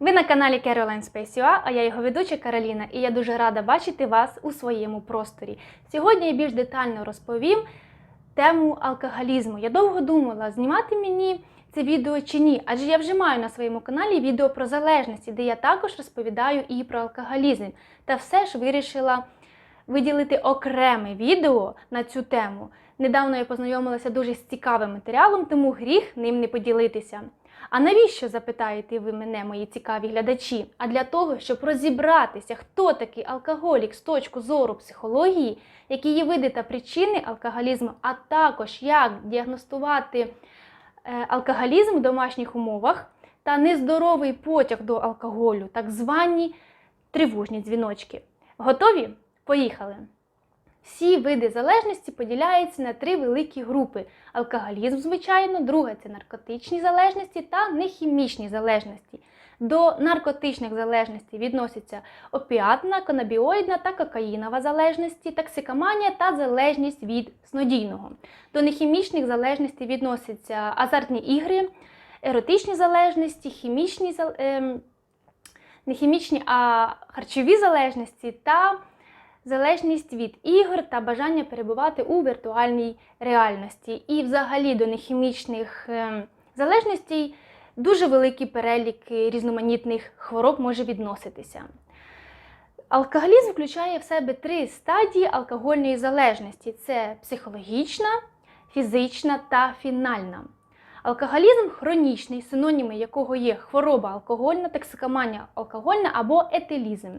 Ви на каналі Caroline Space UA, а я його ведуча Кароліна, і я дуже рада бачити вас у своєму просторі. Сьогодні я більш детально розповім тему алкоголізму. Я довго думала, знімати мені це відео чи ні, адже я вже маю на своєму каналі відео про залежності, де я також розповідаю і про алкоголізм. Та все ж вирішила виділити окреме відео на цю тему. Недавно я познайомилася дуже з цікавим матеріалом, тому гріх ним не поділитися. А навіщо запитаєте ви мене, мої цікаві глядачі? А для того, щоб розібратися, хто такий алкоголік з точки зору психології, які є види та причини алкоголізму, а також як діагностувати е, алкоголізм в домашніх умовах та нездоровий потяг до алкоголю, так звані тривожні дзвіночки. Готові? Поїхали! Всі види залежності поділяються на три великі групи: алкоголізм, звичайно, друге це наркотичні залежності та нехімічні залежності. До наркотичних залежностей відносяться опіатна, канабіоїдна та кокаїнова залежності, токсикоманія та залежність від снодійного. До нехімічних залежностей відносяться азартні ігри, еротичні залежності, хімічні зал- ем, не хімічні, а харчові залежності та залежність від ігор та бажання перебувати у віртуальній реальності. І взагалі до нехімічних ем, залежностей дуже великий перелік різноманітних хвороб може відноситися. Алкоголізм включає в себе три стадії алкогольної залежності: це психологічна, фізична та фінальна. Алкоголізм хронічний, синоніми якого є хвороба алкогольна, токсикоманія алкогольна або етилізм.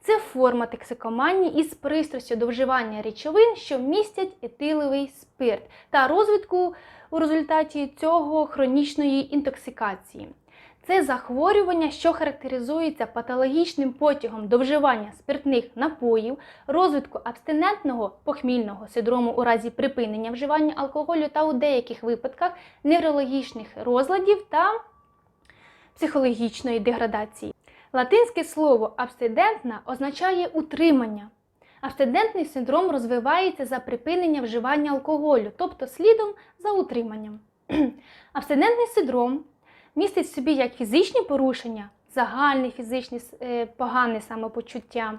Це форма токсикоманії із пристрастю до вживання речовин, що містять етиловий спирт, та розвитку у результаті цього хронічної інтоксикації. Це захворювання, що характеризується патологічним потягом до вживання спиртних напоїв, розвитку абстинентного похмільного синдрому у разі припинення вживання алкоголю та у деяких випадках неврологічних розладів та психологічної деградації. Латинське слово абстидентна означає утримання. Абстидентний синдром розвивається за припинення вживання алкоголю, тобто слідом за утриманням. Абстинентний синдром містить в собі як фізичні порушення, загальне фізичне погане самопочуття,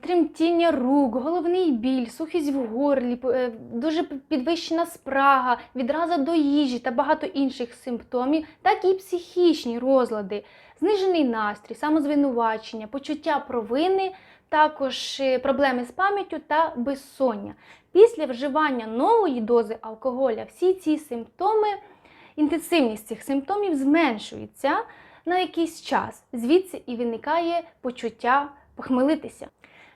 тремтіння рук, головний біль, сухість в горлі, е, дуже підвищена спрага, відраза до їжі та багато інших симптомів, так і психічні розлади, знижений настрій, самозвинувачення, почуття провини, також е, проблеми з пам'яттю та безсоння. Після вживання нової дози алкоголя всі ці симптоми інтенсивність цих симптомів зменшується на якийсь час, звідси і виникає почуття похмелитися.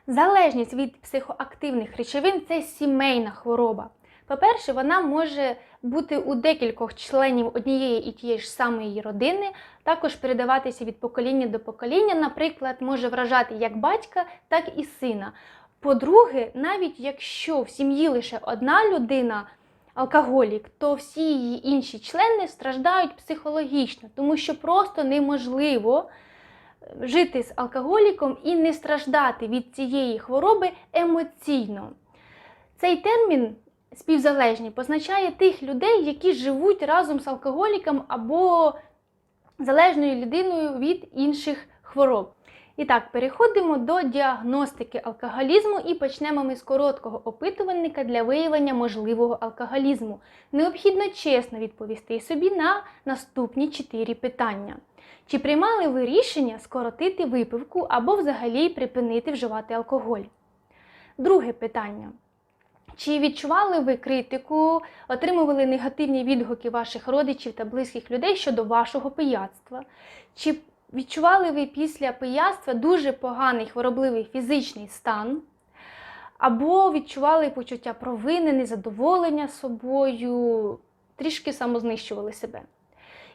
Залежність від психоактивних речовин це сімейна хвороба. По-перше, вона може бути у декількох членів однієї і тієї ж самої родини, також передаватися від покоління до покоління, наприклад, може вражати як батька, так і сина. По-друге, навіть якщо в сім'ї лише одна людина алкоголік, то всі її інші члени страждають психологічно, тому що просто неможливо жити з алкоголіком і не страждати від цієї хвороби емоційно. Цей термін співзалежні позначає тих людей, які живуть разом з алкоголіком або залежною людиною від інших хвороб. І так, переходимо до діагностики алкоголізму і почнемо ми з короткого опитувальника для виявлення можливого алкоголізму. Необхідно чесно відповісти собі на наступні чотири питання. Чи приймали ви рішення скоротити випивку або взагалі припинити вживати алкоголь? Друге питання. Чи відчували ви критику, отримували негативні відгуки ваших родичів та близьких людей щодо вашого пияцтва? Чи відчували ви після пияцтва дуже поганий хворобливий фізичний стан? Або відчували почуття провини, незадоволення собою, трішки самознищували себе?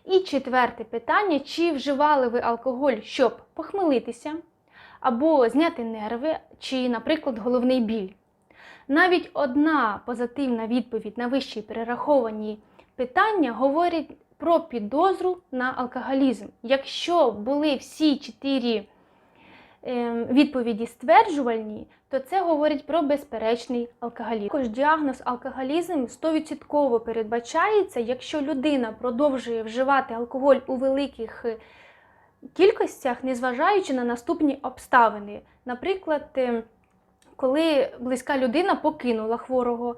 І четверте питання: чи вживали ви алкоголь, щоб похмелитися, або зняти нерви, чи, наприклад, головний біль? Навіть одна позитивна відповідь на вищі перераховані питання говорить про підозру на алкоголізм. Якщо були всі чотири ем, відповіді стверджувальні, то це говорить про безперечний алкоголізм. Також діагноз алкоголізм 100% передбачається, якщо людина продовжує вживати алкоголь у великих е, кількостях, незважаючи на наступні обставини. Наприклад, ем, коли близька людина покинула хворого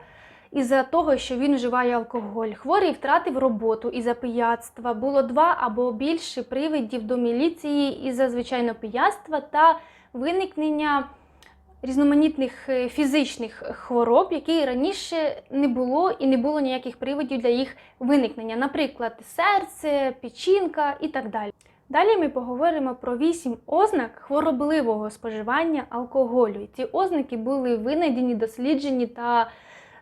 із-за того, що він вживає алкоголь. Хворий втратив роботу із-за пияцтва. Було два або більше привидів до міліції із-за звичайно пияцтва та виникнення різноманітних е, фізичних хвороб, які раніше не було і не було ніяких приводів для їх виникнення, наприклад, серце, печінка і так далі. Далі ми поговоримо про вісім ознак хворобливого споживання алкоголю. Ці ознаки були винайдені, досліджені та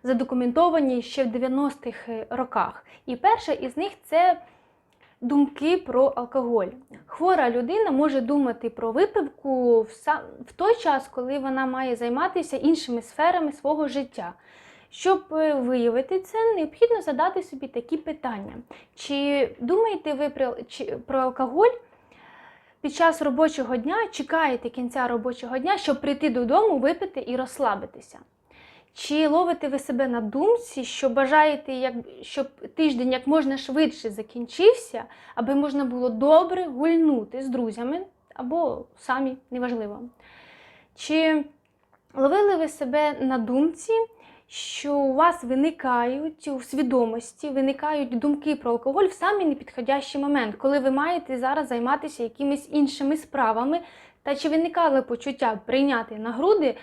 задокументовані ще в 90-х роках. І перша із них це думки про алкоголь. Хвора людина може думати про випивку в, той час, коли вона має займатися іншими сферами свого життя. Щоб е, виявити це, необхідно задати собі такі питання. Чи думаєте ви про алкоголь під час робочого дня, чекаєте кінця робочого дня, щоб прийти додому, випити і розслабитися? Чи ловите ви себе на думці, що бажаєте, як, щоб тиждень як можна швидше закінчився, аби можна було добре гульнути з друзями або самі, неважливо? Чи ловили ви себе на думці, що у вас виникають у свідомості, виникають думки про алкоголь в самий непідходящий момент, коли ви маєте зараз займатися якимись іншими справами? Та чи виникали почуття прийняти на груди?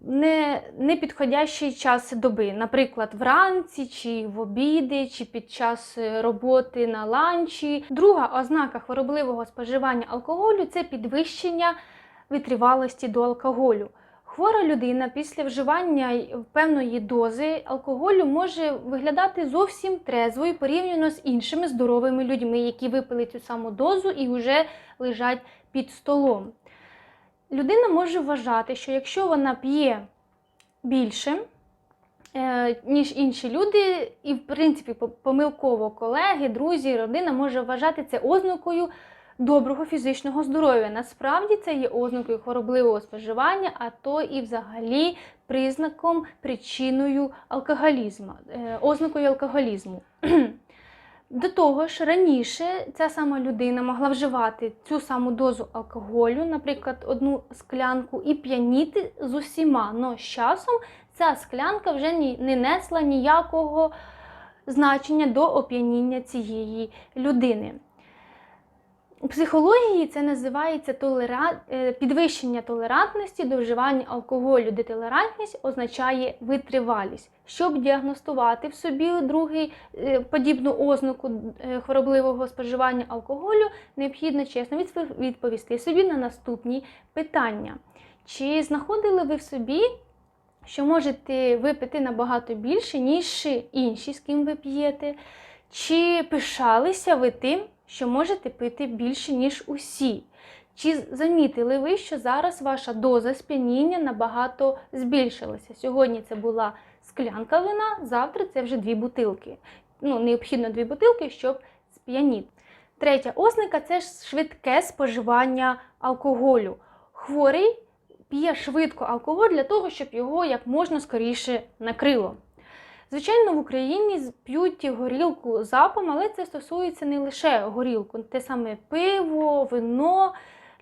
Не, не підходящий час доби, наприклад, вранці, чи в обіди, чи під час е, роботи на ланчі. Друга ознака хворобливого споживання алкоголю це підвищення витривалості до алкоголю. Хвора людина після вживання певної дози алкоголю може виглядати зовсім трезвою порівняно з іншими здоровими людьми, які випили цю саму дозу і вже лежать під столом. Людина може вважати, що якщо вона п'є більше, е, ніж інші люди, і, в принципі, помилково колеги, друзі, родина може вважати це ознакою доброго фізичного здоров'я. Насправді це є ознакою хворобливого споживання, а то і взагалі признаком, причиною алкоголізму, е, ознакою алкоголізму. До того ж, раніше ця сама людина могла вживати цю саму дозу алкоголю, наприклад, одну склянку, і п'яніти з усіма. Но з часом ця склянка вже не несла ніякого значення до оп'яніння цієї людини. У психології це називається толера... Е, підвищення толерантності до вживання алкоголю, де толерантність означає витривалість. Щоб діагностувати в собі другий е, подібну ознаку е, хворобливого споживання алкоголю, необхідно чесно відповісти собі на наступні питання. Чи знаходили ви в собі, що можете випити набагато більше, ніж інші, з ким ви п'єте? Чи пишалися ви тим? Що можете пити більше, ніж усі. Чи замітили ви, що зараз ваша доза сп'яніння набагато збільшилася? Сьогодні це була склянка вина, завтра це вже дві бутилки. Ну, необхідно дві бутилки, щоб сп'яніти. Третя ознака це швидке споживання алкоголю. Хворий п'є швидко алкоголь для того, щоб його як можна скоріше накрило. Звичайно, в Україні п'ють горілку запом, але це стосується не лише горілку, те саме пиво, вино.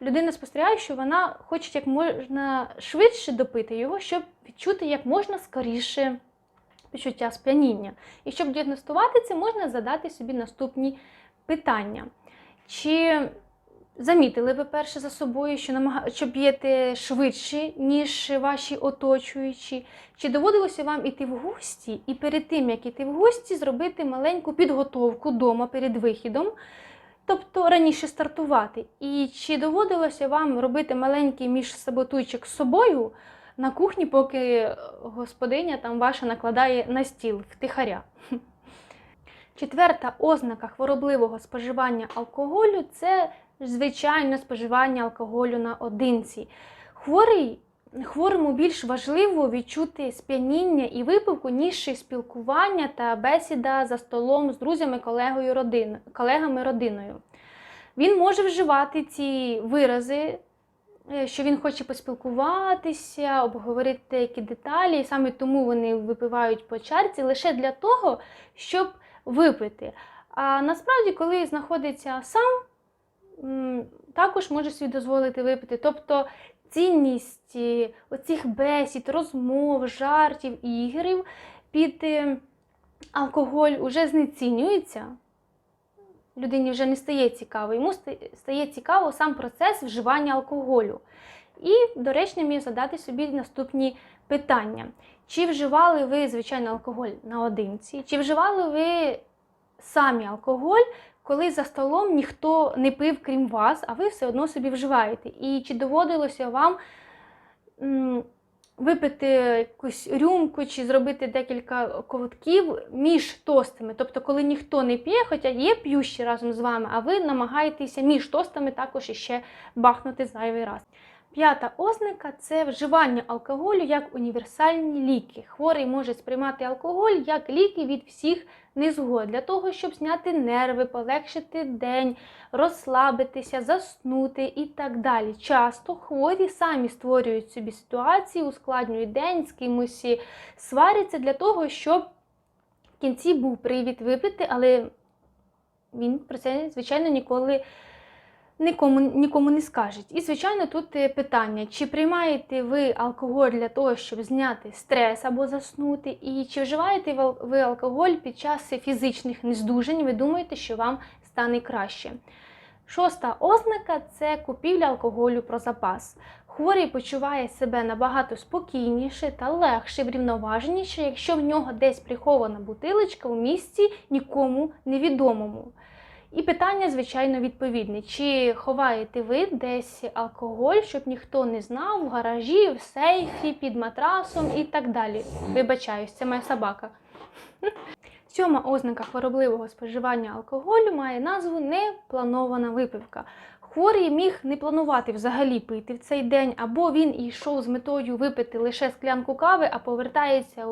Людина спостерігає, що вона хоче як можна швидше допити його, щоб відчути як можна скоріше відчуття сп'яніння. І щоб діагностувати це, можна задати собі наступні питання. Чи Замітили ви перше за собою, що намаг... що п'єте швидше, ніж ваші оточуючі? Чи доводилося вам іти в гості і перед тим, як іти в гості, зробити маленьку підготовку вдома перед вихідом, тобто раніше стартувати? І чи доводилося вам робити маленький міжсаботуйчик з собою на кухні, поки господиня там ваша накладає на стіл втихаря? Четверта ознака хворобливого споживання алкоголю це звичайне споживання алкоголю наодинці. Хворий, Хворому більш важливо відчути сп'яніння і випивку, ніж спілкування та бесіда за столом з друзями, колегою, родин, колегами родиною. Він може вживати ці вирази е, що він хоче поспілкуватися, обговорити деякі деталі, і саме тому вони випивають по чарці лише для того, щоб випити. А насправді, коли знаходиться сам, також може собі дозволити випити. Тобто цінність оцих бесід, розмов, жартів, ігрів під е, алкоголь уже знецінюється. Людині вже не стає цікаво, йому стає цікаво сам процес вживання алкоголю. І доречним є задати собі наступні питання: чи вживали ви звичайно алкоголь наодинці, чи вживали ви самі алкоголь, коли за столом ніхто не пив, крім вас, а ви все одно собі вживаєте? І чи доводилося вам випити якусь рюмку чи зробити декілька ковтків між тостами? Тобто, коли ніхто не п'є, хоча є п'ющі разом з вами, а ви намагаєтеся між тостами також іще бахнути зайвий раз. П'ята ознака це вживання алкоголю як універсальні ліки. Хворий може сприймати алкоголь як ліки від всіх незгод для того, щоб зняти нерви, полегшити день, розслабитися, заснути і так далі. Часто хворі самі створюють собі ситуації, ускладнюють день, з кимось сваряться для того, щоб в кінці був привід випити, але він про це, звичайно, ніколи нікому, нікому не скажуть. І, звичайно, тут е, питання: чи приймаєте ви алкоголь для того, щоб зняти стрес або заснути, і чи вживаєте ви алкоголь під час фізичних нездужень, ви думаєте, що вам стане краще. Шоста ознака це купівля алкоголю про запас. Хворий почуває себе набагато спокійніше та легше, врівноваженіше, якщо в нього десь прихована бутилочка у місці нікому невідомому. І питання, звичайно, відповідне: чи ховаєте ви десь алкоголь, щоб ніхто не знав в гаражі, в сейфі, під матрасом і так далі. Вибачаюсь, це моя собака. Сьома ознака хворобливого споживання алкоголю має назву непланована випивка. Хворий міг не планувати взагалі пити в цей день, або він йшов з метою випити лише склянку кави, а повертається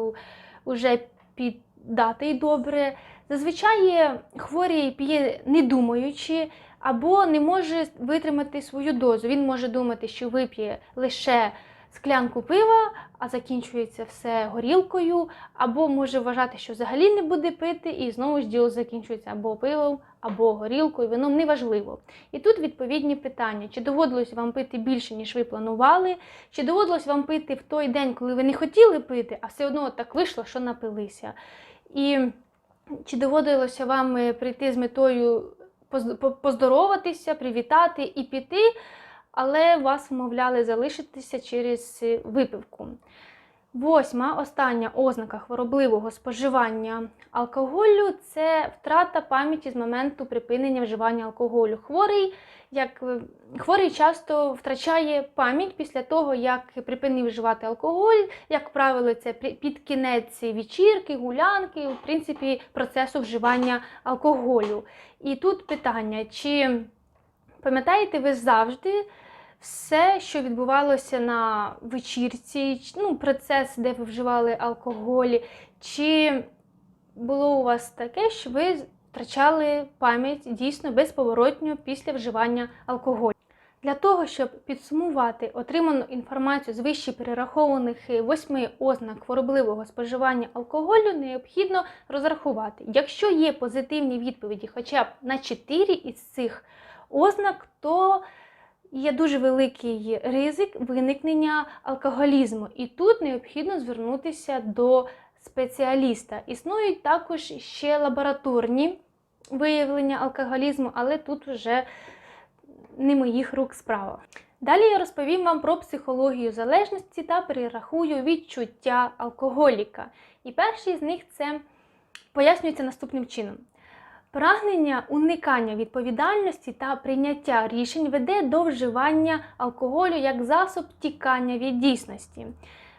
уже піддатий добре. Зазвичай хворий п'є не думаючи, або не може витримати свою дозу. Він може думати, що вип'є лише склянку пива, а закінчується все горілкою, або може вважати, що взагалі не буде пити, і знову ж діло закінчується або пивом, або горілкою, вином неважливо. І тут відповідні питання: чи доводилось вам пити більше, ніж ви планували, чи доводилось вам пити в той день, коли ви не хотіли пити, а все одно так вийшло, що напилися. І чи доводилося вам е, прийти з метою поз- поздороватися, привітати і піти, але вас вмовляли залишитися через е, випивку? Восьма, остання ознака хворобливого споживання алкоголю це втрата пам'яті з моменту припинення вживання алкоголю. Хворий, як, хворий часто втрачає пам'ять після того, як припинив вживати алкоголь. Як правило, це під кінець вечірки, гулянки, в принципі, процесу вживання алкоголю. І тут питання: чи пам'ятаєте ви завжди все, що відбувалося на вечірці, ну, процес, де ви вживали алкоголь, чи було у вас таке, що ви втрачали пам'ять дійсно безповоротньо після вживання алкоголю? Для того, щоб підсумувати отриману інформацію з вище перерахованих е, восьми ознак хворобливого споживання алкоголю, необхідно розрахувати. Якщо є позитивні відповіді хоча б на 4 із цих ознак, то є дуже великий ризик виникнення алкоголізму. І тут необхідно звернутися до спеціаліста. Існують також ще лабораторні виявлення алкоголізму, але тут вже не моїх рук справа. Далі я розповім вам про психологію залежності та перерахую відчуття алкоголіка. І перший з них це пояснюється наступним чином. Прагнення уникання відповідальності та прийняття рішень веде до вживання алкоголю як засоб тікання від дійсності.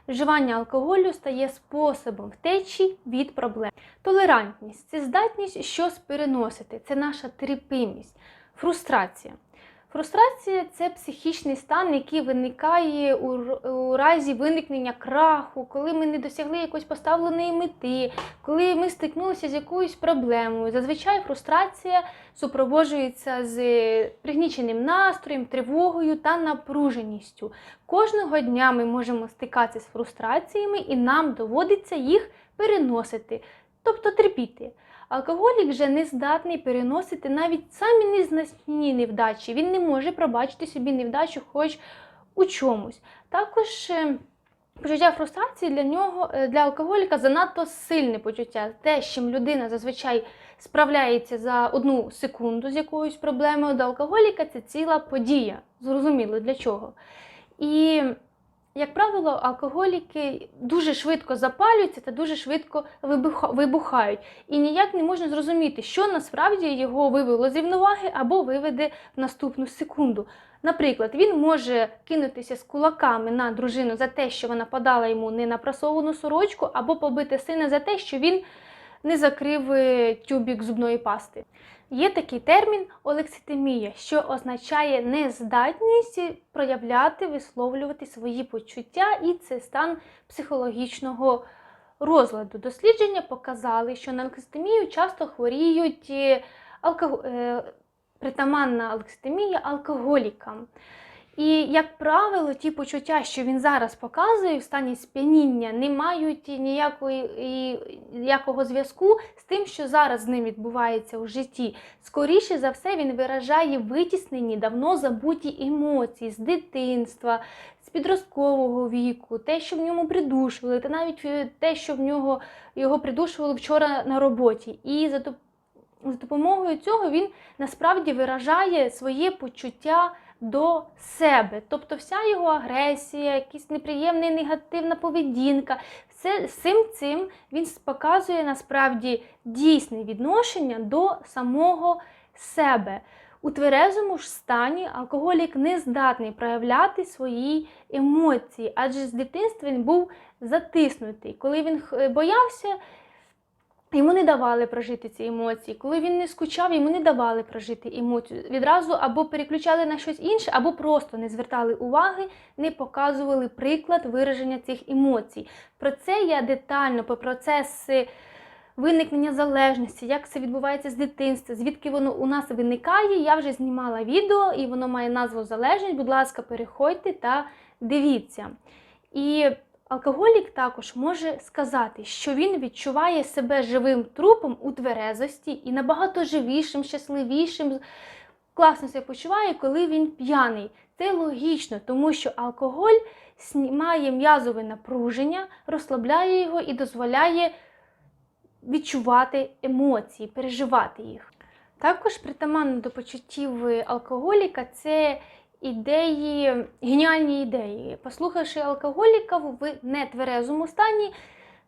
Вживання алкоголю стає способом втечі від проблем. Толерантність це здатність щось переносити, це наша терпимість, фрустрація. Фрустрація це психічний стан, який виникає у, у разі виникнення краху, коли ми не досягли якоїсь поставленої мети, коли ми стикнулися з якоюсь проблемою. Зазвичай фрустрація супроводжується з пригніченим настроєм, тривогою та напруженістю. Кожного дня ми можемо стикатися з фрустраціями, і нам доводиться їх переносити, тобто терпіти. Алкоголік же не здатний переносити навіть самі незначні невдачі. Він не може пробачити собі невдачу хоч у чомусь. Також е, почуття фрустрації для нього, е, для алкоголіка занадто сильне почуття. Те, з чим людина зазвичай справляється за одну секунду з якоюсь проблемою, до алкоголіка це ціла подія. Зрозуміло для чого. І як правило, алкоголіки дуже швидко запалюються та дуже швидко вибуха- вибухають. І ніяк не можна зрозуміти, що насправді його вивело з рівноваги або виведе в наступну секунду. Наприклад, він може кинутися з кулаками на дружину за те, що вона подала йому ненапрасовану сорочку, або побити сина за те, що він не закрив е, тюбік зубної пасти. Є такий термін олекситимія, що означає нездатність проявляти, висловлювати свої почуття, і це стан психологічного розладу. Дослідження показали, що на олекситимію часто хворіють алког... е, притаманна олекситимія алкоголікам. І, як правило, ті почуття, що він зараз показує в стані сп'яніння, не мають ніякої, ніякого зв'язку з тим, що зараз з ним відбувається у житті. Скоріше за все, він виражає витіснені, давно забуті емоції з дитинства, з підросткового віку, те, що в ньому придушували, та навіть е, те, що в нього його придушували вчора на роботі. І за, доп- за допомогою цього він насправді виражає своє почуття до себе. Тобто вся його агресія, якась неприємна негативна поведінка, все, всім цим він показує насправді дійсне відношення до самого себе. У тверезому ж стані алкоголік не здатний проявляти свої емоції, адже з дитинства він був затиснутий. Коли він боявся, Йому не давали прожити ці емоції. Коли він не скучав, йому не давали прожити емоцію. Відразу або переключали на щось інше, або просто не звертали уваги, не показували приклад вираження цих емоцій. Про це я детально по процеси виникнення залежності, як це відбувається з дитинства, звідки воно у нас виникає. Я вже знімала відео і воно має назву Залежність. Будь ласка, переходьте та дивіться. І Алкоголік також може сказати, що він відчуває себе живим трупом у тверезості і набагато живішим, щасливішим, класно себе почуває, коли він п'яний. Це логічно, тому що алкоголь знімає м'язове напруження, розслабляє його і дозволяє відчувати емоції, переживати їх. Також притаманно до почуттів алкоголіка це ідеї, геніальні ідеї. Послухавши алкоголіка в нетверезому стані,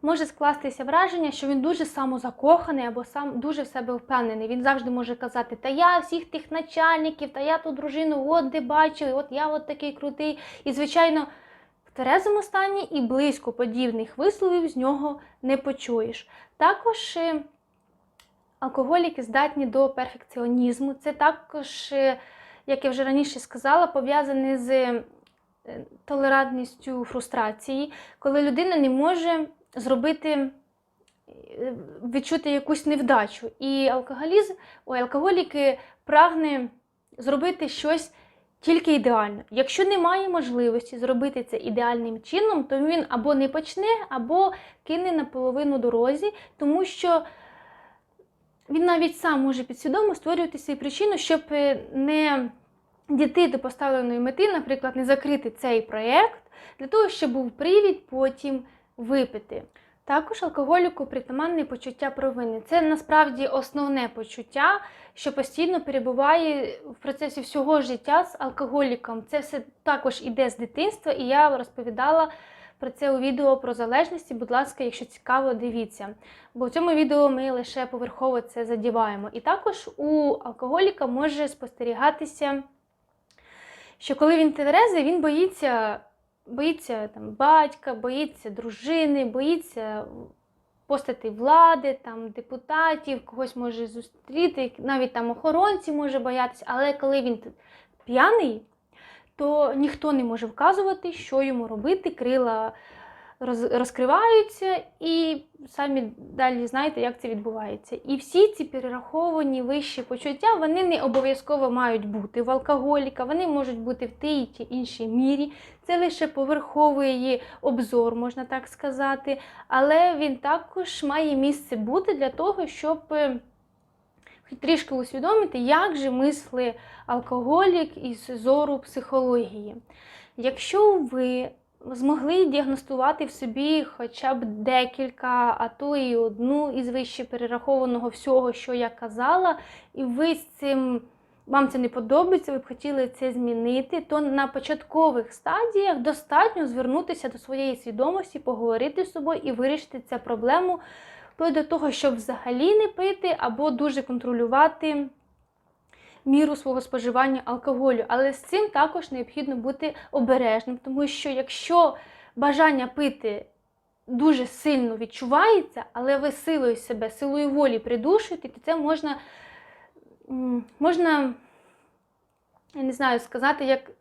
може скластися враження, що він дуже самозакоханий або сам дуже в себе впевнений. Він завжди може казати, та я всіх тих начальників, та я ту дружину от де бачив, от я от такий крутий. І, звичайно, в тверезому стані і близько подібних висловів з нього не почуєш. Також е, алкоголіки здатні до перфекціонізму. Це також, е, як я вже раніше сказала, пов'язане з е, толерантністю фрустрації, коли людина не може зробити. е, Відчути якусь невдачу. І алкоголізм, ой, алкоголік прагне зробити щось тільки ідеально. Якщо немає можливості зробити це ідеальним чином, то він або не почне, або кине на половину дорозі, тому що він навіть сам може підсвідомо створювати свої причину, щоб е, не дійти до поставленої мети, наприклад, не закрити цей проєкт, для того, щоб був привід потім випити. Також алкоголіку притаманне почуття провини. Це насправді основне почуття, що постійно перебуває в процесі всього життя з алкоголіком. Це все також іде з дитинства, і я розповідала про це у відео про залежності. Будь ласка, якщо цікаво, дивіться. Бо в цьому відео ми лише поверхово це задіваємо. І також у алкоголіка може спостерігатися, що коли він тверезий, він боїться боїться там, батька, боїться дружини, боїться постати влади, там, депутатів, когось може зустріти, навіть там охоронці може боятися, але коли він п'яний, то ніхто не може вказувати, що йому робити, крила розкриваються, і самі далі знаєте, як це відбувається. І всі ці перераховані вищі почуття, вони не обов'язково мають бути в алкоголіка, вони можуть бути в тій чи іншій мірі. Це лише поверховий її обзор, можна так сказати. Але він також має місце бути для того, щоб е, трішки усвідомити, як же мисли алкоголік із зору психології. Якщо ви змогли діагностувати в собі хоча б декілька, а то і одну із вище перерахованого всього, що я казала, і ви з цим. Вам це не подобається, ви б хотіли це змінити, то на початкових стадіях достатньо звернутися до своєї свідомості, поговорити з собою і вирішити цю проблему вплоть до того, щоб взагалі не пити або дуже контролювати міру свого споживання алкоголю. Але з цим також необхідно бути обережним, тому що якщо бажання пити дуже сильно відчувається, але ви силою себе, силою волі придушуєте, то це можна, можна, я не знаю сказати, як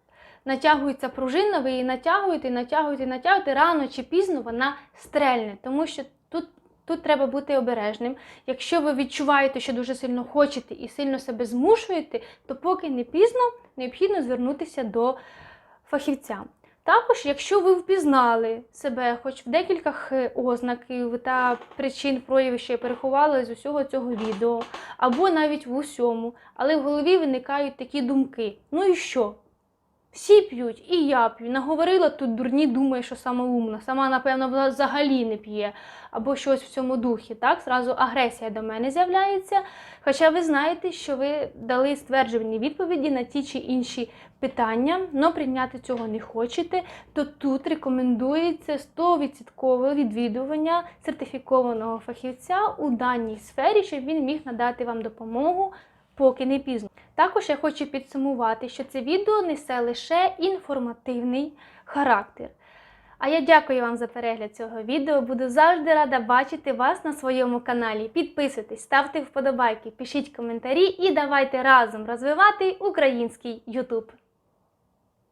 натягується пружина, ви її натягуєте, натягуєте, натягуєте, рано чи пізно вона стрельне, тому що тут. Тут треба бути обережним. Якщо ви відчуваєте, що дуже сильно хочете і сильно себе змушуєте, то поки не пізно необхідно звернутися до фахівця. Також, якщо ви впізнали себе, хоч в декількох е, ознаків та причин проявів, що я переховала з усього цього відео, або навіть в усьому, але в голові виникають такі думки: ну і що? Всі п'ють, і я п'ю. Наговорила тут дурні, думає, що сама умна. Сама, напевно, взагалі не п'є, або щось в цьому духі. Так, зразу агресія до мене з'являється. Хоча ви знаєте, що ви дали стверджувані відповіді на ті чи інші питання, але прийняти цього не хочете, то тут рекомендується 100% відвідування сертифікованого фахівця у даній сфері, щоб він міг надати вам допомогу. Поки не пізно. Також я хочу підсумувати, що це відео несе лише інформативний характер. А я дякую вам за перегляд цього відео. Буду завжди рада бачити вас на своєму каналі. Підписуйтесь, ставте вподобайки, пишіть коментарі і давайте разом розвивати український YouTube.